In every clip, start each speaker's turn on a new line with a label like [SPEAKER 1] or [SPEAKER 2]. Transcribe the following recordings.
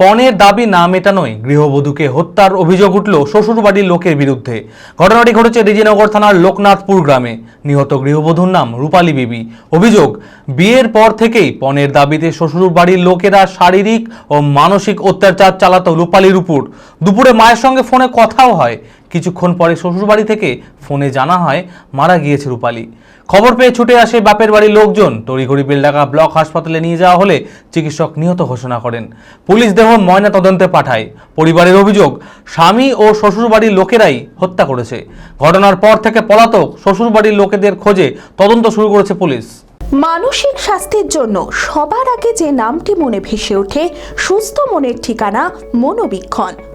[SPEAKER 1] পণের দাবি না মেটানোয় গৃহবধূকে হত্যার অভিযোগ উঠল শ্বশুরবাড়ির লোকের বিরুদ্ধে। ঘটনাটি ঘটেছে রিজিনগর থানার লোকনাথপুর গ্রামে। নিহত গৃহবধূর নাম রূপালী বিবি। অভিযোগ, বিয়ের পর থেকেই পণের দাবিতে শ্বশুরবাড়ির লোকেরা শারীরিক ও মানসিক অত্যাচার চালাত রূপালীর উপর। দুপুরে মায়ের সঙ্গে ফোনে কথাও হয়। কিছুক্ষণ পরে শ্বশুরবাড়ি থেকে ফোনে জানা হয়, মারা গিয়েছে রূপালী। খবর পেয়ে ছুটে আসে বাপের বাড়ির লোকজন। তড়িঘড়ি বেলডাঙ্গা ব্লক হাসপাতালে নিয়ে যাওয়া হলে চিকিৎসক নিহত ঘোষণা করেন। পুলিশ দেহ ময়না তদন্তে পাঠায়। পরিবারের অভিযোগ, স্বামী ও শ্বশুরবাড়ির লোকেরাই হত্যা করেছে। ঘটনার পর থেকে পলাতক শ্বশুরবাড়ির লোকেদের খোঁজে তদন্ত শুরু করেছে পুলিশ।
[SPEAKER 2] মানসিক স্বাস্থ্যের জন্য সবার আগে যে নামটি মনে ভেসে ওঠে, সুস্থ মনের ঠিকানা মনোবীক্ষণ।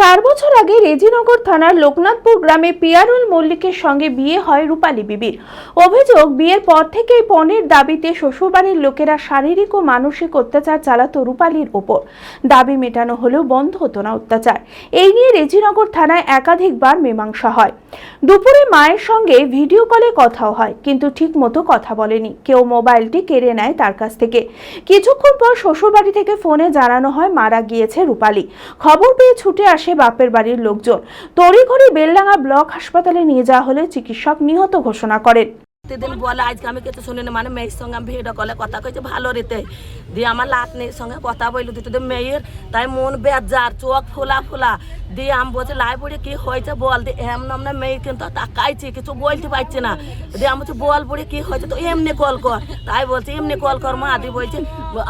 [SPEAKER 2] চার বছর আগে রেজিনগর থানার লোকনাথপুর গ্রামে পিয়ারুল মল্লিকের সঙ্গে বিয়ে হয় রূপালী বিবির। অভিযোগ, বিয়ের পর থেকেই পণের দাবিতে শ্বশুরবাড়ির লোকেরা শারীরিক ও মানসিক অত্যাচার চালাতো রূপালীর ওপর। দাবি মেটানো হলেও বন্ধ হতো না অত্যাচার। এই নিয়ে রেজিনগর থানায় একাধিকবার মীমাংসা হয়। দুপুরে মায়ের সঙ্গে ভিডিও কলে কথাও হয়, কিন্তু ঠিক মতো কথা বলেনি। কেউ মোবাইলটি কেড়ে নেয় তার কাছ থেকে। কিছুক্ষণ পর শ্বশুরবাড়ি থেকে ফোনে জানানো হয়, মারা গিয়েছে রূপালী। খবর পেয়ে ছুটে আসে বাপের বাড়ির লোকজন। তড়িঘড়ি বেলডাঙ্গা ব্লক হাসপাতালে নিয়ে যাওয়া হলে চিকিৎসক নিহত ঘোষণা করেন।
[SPEAKER 3] প্রতিদিন বলে, আজকে আমি কিছু শুনিনি। মানে মেয়ের সঙ্গে আমি ভিডিও কলে কথা কইছে ভালো রেতে। দিয়ে আমার লাতনির সঙ্গে কথা বলল দুটো মেয়ের। তাই মন বেজার, চোখ ফোলা ফোলা। দিয়ে আমি বলছি লাই বুড়ি কি হয়েছে বল? দিয়ে এম নাম মেয়ে কিন্তু তাকাইছি, কিছু বলতে পারছি না। দিয়ে আমি বলছি, বল বুড়ি, কি হয়েছে? তো এমনি কল কর। তাই বলছি, এমনি কল কর মা। দিয়ে বলছে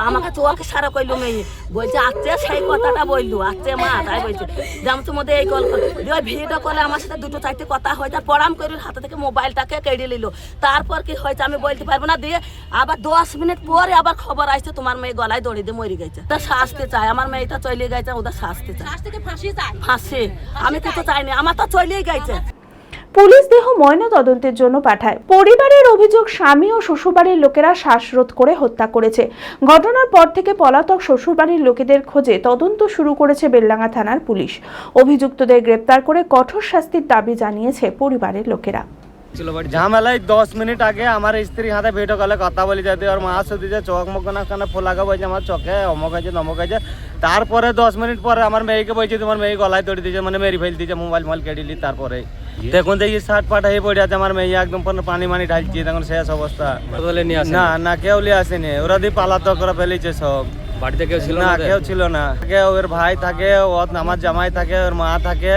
[SPEAKER 3] আমাকে চোখ সারা কইলো মেয়ে। বলছে আচ্ছা সেই কথাটা বলল। আচ্ছা মা তাই বলছে। যে আমি তোমাদের এই কল কর ওই ভিডিও কলে আমার সাথে দুটো চারটে কথা হয়েছে পড়াম করে হাতে থেকে মোবাইলটাকে কেড়ে নিল। তারপর কি হয়েছে আমি বলতে পারব না। দিয়ে আবার দশ মিনিট পরে আবার খবর আসছে তোমার মেয়ে গলায় দড়ি দিয়ে মরে গেছে। তা শাস্তি চাই আমার মেয়েটা চলে গেছে ওদের শাস্তি চাই ফাঁসি। আমি কিছু চাইনি। আমার তো চলেই গেছে।
[SPEAKER 2] পুলিশ দেহ ময়না তদন্তের জন্য পাঠায়। পরিবারের অভিযোগ স্বামী ও শ্বশুরবাড়ির লোকেরা শ্বাসরোধ করে হত্যা করেছে। ঘটনার পর থেকে পলাতক শ্বশুরবাড়ির লোকেদের খোঁজে তদন্ত শুরু করেছে বেলডাঙ্গা থানার পুলিশ। অভিযুক্তদের গ্রেপ্তার করে কঠোর শাস্তির দাবি জানিয়েছে পরিবারের লোকেরা।
[SPEAKER 4] ঝামেলায় দশ মিনিট আগে আমার স্ত্রী হাতে ভিডিও কলে কথা বলি যাতে ওর মা শুধু যে চোখ মুখ না কানে ফোলাকে বলছে, আমার চোখে অমক আছে নমক আছে তারপরে দশ মিনিট পরে আমার মেয়েকে বলছে, তোমার মেয়ে গলায় দড়ি দিয়েছে মানে মেরি ফেল দিয়েছে, মোবাইল মোবাইল কেডিলি তারপরে। দেখুন দেখি শার্ট পাট হয়ে পড়ে আছে আমার মেয়ে একদম পানি মানি ঢালছে তখন শেষ অবস্থা।
[SPEAKER 5] নিয়ে
[SPEAKER 4] না না কেউ লিয়ে আসেনি। ওরা দিয়ে পালাতো করে ফেলেছে সব।
[SPEAKER 5] বাড়িতে কেউ ছিল
[SPEAKER 4] না কেউ ছিল না। ওর ভাই থাকে ও আমার জামাই থাকে ওর মা থাকে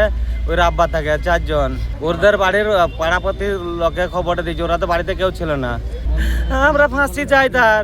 [SPEAKER 4] ওর আব্বা থাকে চারজন। ওদের বাড়ির পাড়াপতি লোকে খবরটা দিয়েছে ওরা তো বাড়িতে কেউ ছিল না। আমরা ফাঁসি চাই তার।